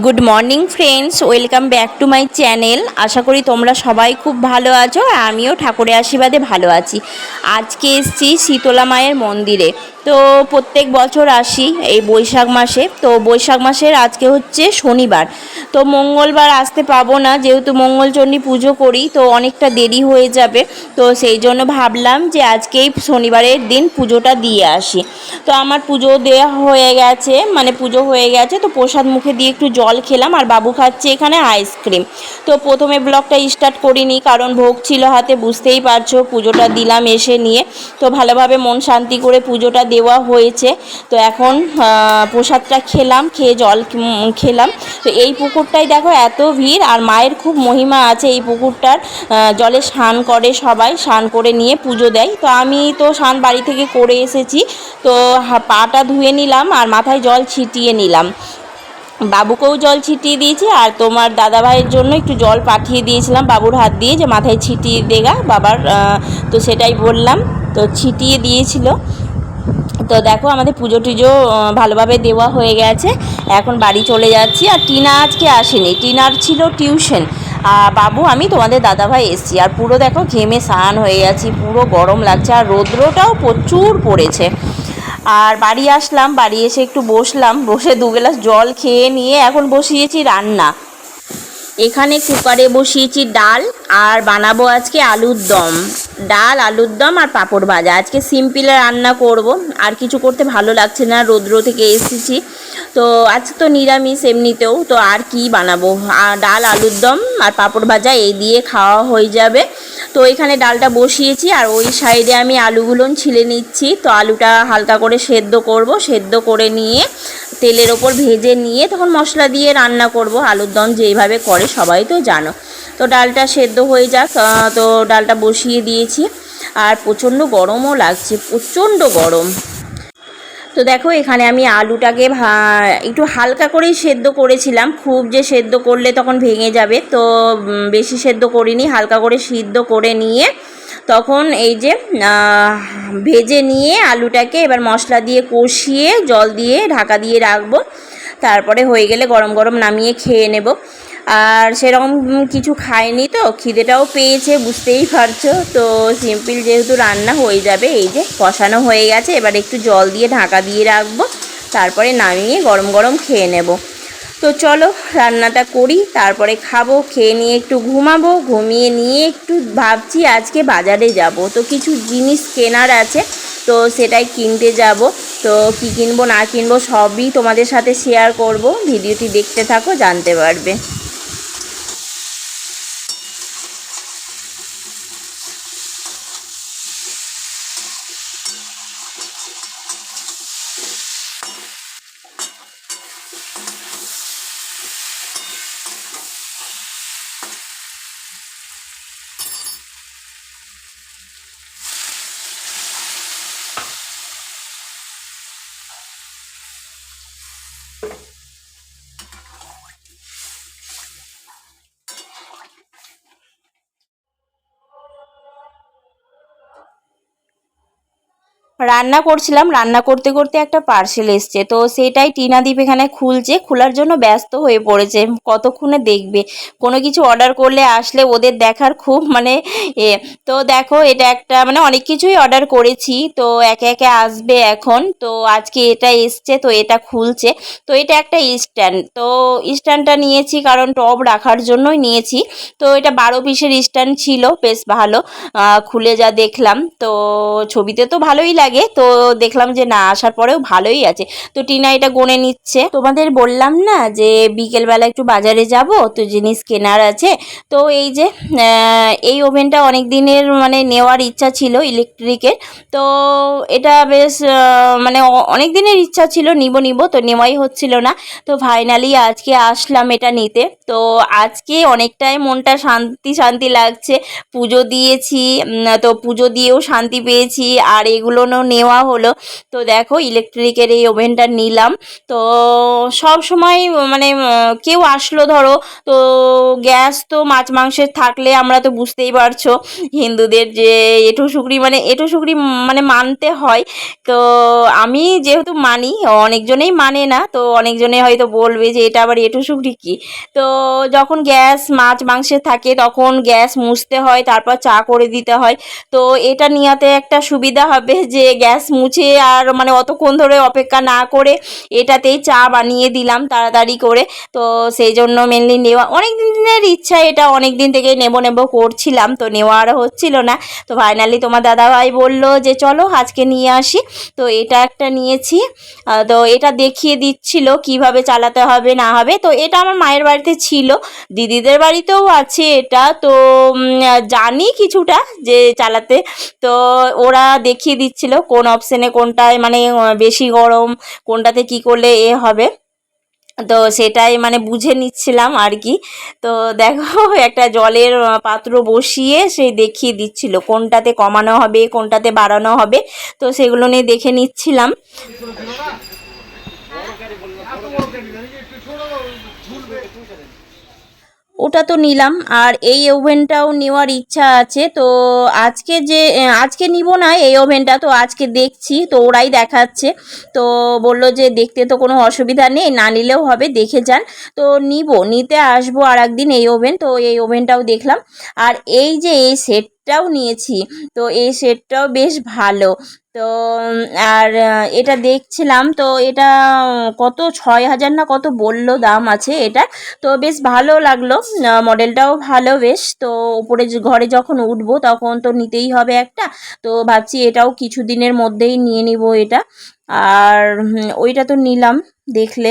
Good morning friends welcome back to my channel আশা করি তোমরা সবাই খুব ভালো আছো। আর আমিও ঠাকুরের আশীর্বাদে ভালো আছি। আজকে এসেছি শীতলা মায়ের মন্দিরে। তো প্রত্যেক বছর আসি এই বৈশাখ মাসে। তো বৈশাখ মাসের আজকে হচ্ছে শনিবার। তো মঙ্গলবার আসতে পাবো না, যেহেতু মঙ্গলচণ্ডী পুজো করি, তো অনেকটা দেরি হয়ে যাবে। তো সেই জন্য ভাবলাম যে আজকেই শনিবারের দিন পুজোটা দিয়ে আসি। তো আমার পুজো দেওয়া হয়ে গেছে মানে পুজো হয়ে গেছে, তো প্রসাদ মুখে দিয়ে একটু জল খেলাম আর বাবু খাচ্ছে এখানে আইসক্রিম। তো প্রথমে ব্লগটা স্টার্ট করিনি, কারণ ভোগ ছিল হাতে, বুঝতেই পারছ, পুজোটা দিলাম এসে নিয়ে। তো ভালোভাবে মন শান্তি করে পুজোটা দেওয়া হয়েছে। তো এখন প্রসাদটা খেলাম, খেয়ে জল খেলাম। তো এই পুকুরটাই দেখো এত ভিড়, আর মায়ের খুব মহিমা আছে এই পুকুরটার। জলে স্নান করে সবাই, স্নান করে নিয়ে পুজো দেয়। তো আমি তো স্নান বাড়ি থেকে করে এসেছি। তো পাটা ধুয়ে নিলাম, আর মাথায় জল ছিটিয়ে নিলাম। বাবুকেও জল ছিটিয়ে দিয়েছি, আর তোমার দাদা ভাইয়ের জন্য একটু জল পাঠিয়ে দিয়েছিলাম বাবুর হাত দিয়ে যে মাথায় ছিটিয়ে দেগা বাবার তো সেটাই বললাম। তো ছিটিয়ে দিয়েছিল। তো দেখো আমাদের পুজো টুজো ভালোভাবে দেওয়া হয়ে গেছে। এখন বাড়ি চলে যাচ্ছি আর টিনা আজকে আসেনি। টিনার ছিল টিউশন। আর বাবু, আমি তোমাদের দাদাভাই এসছি। আর পুরো দেখো ঘেমে স্নান হয়ে গেছি, পুরো গরম লাগছে আর রৌদ্রটাও প্রচুর পড়েছে। আর বাড়ি আসলাম, বাড়ি এসে একটু বসলাম, বসে দু গ্লাস জল খেয়ে নিয়ে এখন বসিয়েছি রান্না। এখানে কুকারে বসিয়েছি ডাল আর বানাবো আজকে আলুর দম। ডাল, আলুর দম আর পাঁপড় ভাজা। আজকে সিম্পল রান্না করব। আর কিছু করতে ভালো লাগছে না, রৌদ্র থেকে এসেছি। তো আজকে তো নিরামিষ এমনিতেও, তো আর কি বানাবো? ডাল, আলুর দম আর পাঁপড় ভাজা এই দিয়ে খাওয়া হয়ে যাবে। তো এখানে ডালটা বসিয়েছি, আর ওই সাইডে আমি আলুগুলো ছিলে নিচ্ছি। তো আলুটা হালকা করে সেদ্ধ করব। সেদ্ধ করে নিয়ে তেলের ওপর ভেজে নিয়ে তখন মশলা দিয়ে রান্না করব। আলুর দম যেইভাবে করে সবাই তো জানো। তো ডালটা সেদ্ধ হয়ে যাক তো ডালটা বসিয়ে দিয়েছি। আর প্রচণ্ড গরমও লাগছে, প্রচণ্ড গরম। তো দেখো, এখানে আমি আলুটাকে একটু হালকা করেই সেদ্ধ করেছিলাম। খুব যে সেদ্ধ করলে তখন ভেঙে যাবে, তো বেশি সেদ্ধ করিনি, হালকা করে সিদ্ধ করে নিয়ে তখন এই যে ভেজে নিয়ে আলুটাকে এবার মশলা দিয়ে কষিয়ে জল দিয়ে ঢাকা দিয়ে রাখব। তারপরে হয়ে গেলে গরম গরম নামিয়ে খেয়ে নেব। আর সেরকম কিছু খাইনি তো, খিদেটাও পেয়েছে, বুঝতেই পারছ। তো সিম্পল যেহেতু রান্না হয়ে যাবে, এই যে কষানো হয়ে গেছে, এবার একটু জল দিয়ে ঢাকা দিয়ে রাখব, তারপরে নামিয়ে গরম গরম খেয়ে নেব। তো চলো রান্নাটা করি, তারপরে খাব, খেয়ে নিয়ে একটু ঘুমাবো, ঘুমিয়ে নিয়ে একটু ভাবছি আজকে বাজারে যাব। তো কিছু জিনিস কেনার আছে, তো সেটাই কিনতে যাব। তো কি কিনবো না কিনবো সবই তোমাদের সাথে শেয়ার করব, ভিডিওটি দেখতে থাকো, জানতে পারবে। রান্না করছিলাম, রান্না করতে করতে একটা পার্সেল এসছে। তো সেটাই টিনাদীপ এখানে খুলছে, খোলার জন্য ব্যস্ত হয়ে পড়েছে। কতক্ষণে দেখবে? কোনো কিছু অর্ডার করলে আসলে ওদের দেখার খুব মানে এ, তো দেখো এটা একটা মানে অনেক কিছুই অর্ডার করেছি। তো একে একে আসবে এখন। তো আজকে এটা এসছে, তো এটা খুলছে। তো এটা একটা স্ট্যান্ড তো স্ট্যান্ডটা নিয়েছি কারণ টব রাখার জন্যই নিয়েছি। তো এটা বারো পিসের স্ট্যান্ড ছিল, বেশ ভালো। খুলে যা দেখলাম। তো ছবিতে তো ভালোই লাগে। তো দেখলাম যে না, আসার পরেও ভালোই আছে। তো টিনা এটা গনে নিচ্ছে। তোমাদের বললাম না যে বিকেলবেলা একটু বাজারে যাব, তো জিনিস কেনার আছে। তো এই যে এই ওভেনটা অনেক দিনের মানে নেওয়ার ইচ্ছা ছিল ইলেকট্রিকের। তো এটা বেশ মানে অনেক দিনের ইচ্ছা ছিল, নিব নিব, তো নেওয়াই হচ্ছিল না। তো ফাইনালি আজকে আসলাম এটা নিতে। তো আজকে অনেকটাই মনটা শান্তি শান্তি লাগছে। পুজো দিয়েছি তো পুজো দিয়েও শান্তি পেয়েছি। আর এগুলো জন্য নেওয়া হলো। তো দেখো ইলেকট্রিকের এই ওভেনটা নিলাম। তো সব সময় মানে কেউ আসলো ধরো, তো গ্যাস তো মাছ মাংসের থাকলে আমরা তো বুঝতেই পারছ, হিন্দুদের যে এঁটো শুকরি মানে এঁটো শুকরি মানে মানতে হয়। তো আমি যেহেতু মানি, অনেকজনেই মানে না, তো অনেকজনে হয়তো বলবে যে, এটা আবার এঁটো শুকরি কী? তো যখন গ্যাস মাছ মাংসের থাকে, তখন গ্যাস মুছতে হয়, তারপর চা করে দিতে হয়। তো এটা নেওয়াতে একটা সুবিধা হবে যে গ্যাস মুছে আর মানে অতক্ষণ ধরে অপেক্ষা না করে এটাতেই চা বানিয়ে দিলাম তাড়াতাড়ি করে। তো সেই জন্য মেনলি নেওয়া অনেক দিনের ইচ্ছা এটা অনেক দিন থেকে নেব নেব করছিলাম, তো নেওয়া আর হচ্ছিল না। তো ফাইনালি তোমার দাদাভাই বলল যে, চলো আজকে নিয়ে আসি। তো এটা একটা নিয়েছি। তো এটা দেখিয়ে দিচ্ছিল কীভাবে চালাতে হবে, না হবে। তো এটা আমার মায়ের বাড়িতে ছিল। দিদিদের বাড়িতেও আছে এটা। তো জানি কিছুটা যে চালাতে। তো ওরা দেখিয়ে দিচ্ছিল কোন অপশানে কোনটায় মানে বেশি গরম, কোনটাতে কি করলে এ হবে। তো সেটাই মানে বুঝে নিচ্ছিলাম আর কি। তো দেখো, একটা জলের পাত্র বসিয়ে সে দেখিয়ে দিচ্ছিল, কোনটাতে কমানো হবে, কোনটাতে বাড়ানো হবে। তো সেগুলো নিয়ে দেখে নিচ্ছিলাম। ওটা তো নিলাম। আর এই ওভেনটাও নেওয়ার ইচ্ছা আছে। তো আজকে যে আজকে নিব না এই ওভেনটা, তো আজকে দেখছি, তো ওরাই দেখাচ্ছে। তো বলল যে, দেখতে তো কোনো অসুবিধা নেই, না নিলেও হবে, দেখে যান। তো নিব, নিতে আসব আর একদিন এই ওভেন। তো এই ওভেনটাও দেখলাম। আর এই যে, এই সেটটাও নিয়েছি। তো এই সেটটাও বেশ ভালো। তো আর এটা দেখছিলাম, তো এটা কত, ছয় হাজার না কত বলল দাম আছে এটা। তো বেশ ভালো লাগল মডেলটাও ভালো বেশ। তো উপরে ঘরে যখন উঠবো তখন তো নিতেই হবে একটা। তো ভাবছি এটাও কিছু দিনের মধ্যেই নিয়ে নিব এটা। আর ওইটা তো নিলাম, দেখলে।